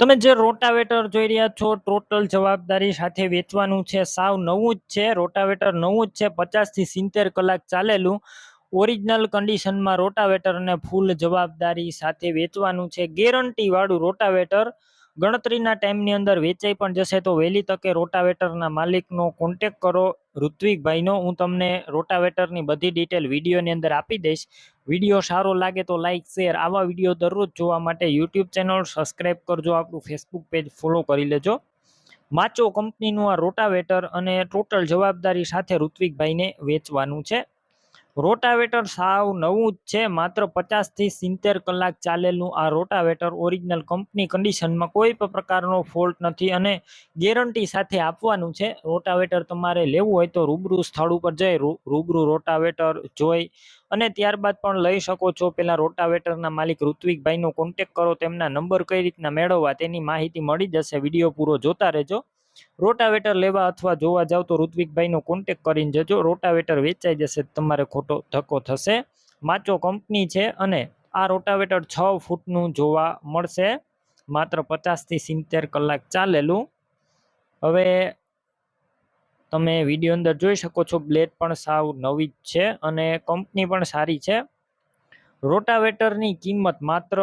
તમે જે રોટાવેટર જોઈ રહ્યા છો, ટોટલ જવાબદારી સાથે વેચવાનું છે, સાવ નવું જ છે. રોટાવેટર નવું જ છે, પચાસથી સિત્તેર કલાક ચાલેલું. ઓરિજિનલ કન્ડિશનમાં રોટાવેટરને ફૂલ જવાબદારી સાથે વેચવાનું છે. ગેરંટીવાળું રોટાવેટર ગણતરીના ટાઈમની અંદર વેચાઈ પણ જશે તો વહેલી તકે રોટાવેટરના માલિકનો કોન્ટેક કરો. ઋત્વિકભાઈનો હું તમને રોટાવેટરની બધી ડિટેલ વિડીયોની અંદર આપી દઈશ. વીડિયો સારો લાગે તો લાઇક શેર આવા વીડિયો દરરોજ જોવા માટે યુટ્યુબ ચેનલ સબસ્ક્રાઈબ કરજો. આપણું ફેસબુક પેજ ફોલો કરી લેજો. માચો કંપનીનું આ રોટાવેટર અને ટોટલ જવાબદારી સાથે ઋત્વિકભાઈને વેચવાનું છે. રોટાવેટર સાવ નવું જ છે. માત્ર પચાસથી સિત્તેર કલાક ચાલેલું આ રોટાવેટર ઓરિજિનલ કંપની કન્ડિશનમાં કોઈ પણ પ્રકારનો ફોલ્ટ નથી અને ગેરંટી સાથે આપવાનું છે. રોટાવેટર તમારે લેવું હોય તો રૂબરૂ સ્થળ ઉપર જઈ રૂબરૂ રોટાવેટર જોઈ અને ત્યારબાદ પણ લઈ શકો છો. પેલા રોટાવેટરના માલિક ઋત્વિકભાઈનો કોન્ટેક કરો, તેમના નંબર કઈ રીતના મેળવવા તેની માહિતી મળી જશે. વીડિયો પૂરો જોતા રહેજો. રોટાવેટર લેવા અથવા જોવા જાવ તો ઋત્વિકભાઈનો કોન્ટેક કરીને જજો. રોટાવેટર વેચાઈ જશે, તમારે ખોટો ધક્કો થશે. માચો કંપની છે અને આ રોટાવેટર છ ફૂટનું જોવા મળશે. માત્ર પચાસથી સિત્તેર કલાક ચાલેલું. હવે તમે વીડિયો અંદર જોઈ શકો છો, બ્લેડ પણ સાવ નવી જ છે અને કંપની પણ સારી છે. રોટાવેટરની કિંમત માત્ર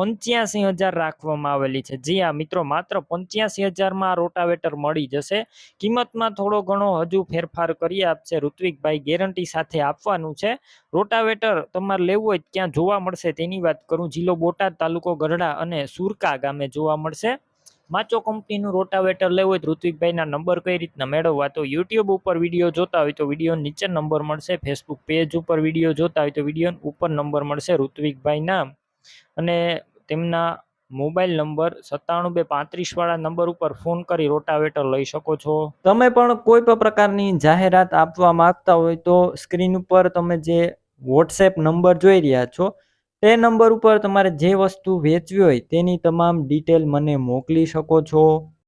પંચ્યાસી હજાર રાખવામાં આવેલી છે. જી આ મિત્રો, માત્ર પંચ્યાસી હજારમાં આ રોટાવેટર મળી જશે. કિંમતમાં થોડો ઘણો હજુ ફેરફાર કરી આપશે ઋત્વિકભાઈ. ગેરંટી સાથે આપવાનું છે. રોટાવેટર તમારે લેવું હોય ક્યાં જોવા મળશે તેની વાત કરું. જિલ્લો બોટાદ, તાલુકો ગઢડા અને સુરકા ગામે જોવા મળશે. માચો કંપનીનું રોટાવેટર લેવું હોય તો ઋત્વિકભાઈના નંબર કઈ રીતના મેળવવા? તો યુટ્યુબ ઉપર વીડિયો જોતા હોય તો વીડિયો નીચે નંબર મળશે. ફેસબુક પેજ ઉપર વીડિયો જોતા હોય તો વીડિયો ઉપર નંબર મળશે ઋત્વિકભાઈના. અને તેમના મોબાઈલ નંબર સત્તાણું બે પાંત્રીસ વાળા નંબર ઉપર ફોન કરી રોટાવેટર લઈ શકો છો. તમે પણ કોઈ પણ પ્રકારની જાહેરાત આપવા માંગતા હોય તો સ્ક્રીન ઉપર તમે જે વોટ્સએપ નંબર જોઈ રહ્યા છો, તે નંબર ઉપર તમારે જે વસ્તુ વેચવી હોય તેની તમામ ડિટેલ મને મોકલી શકો છો.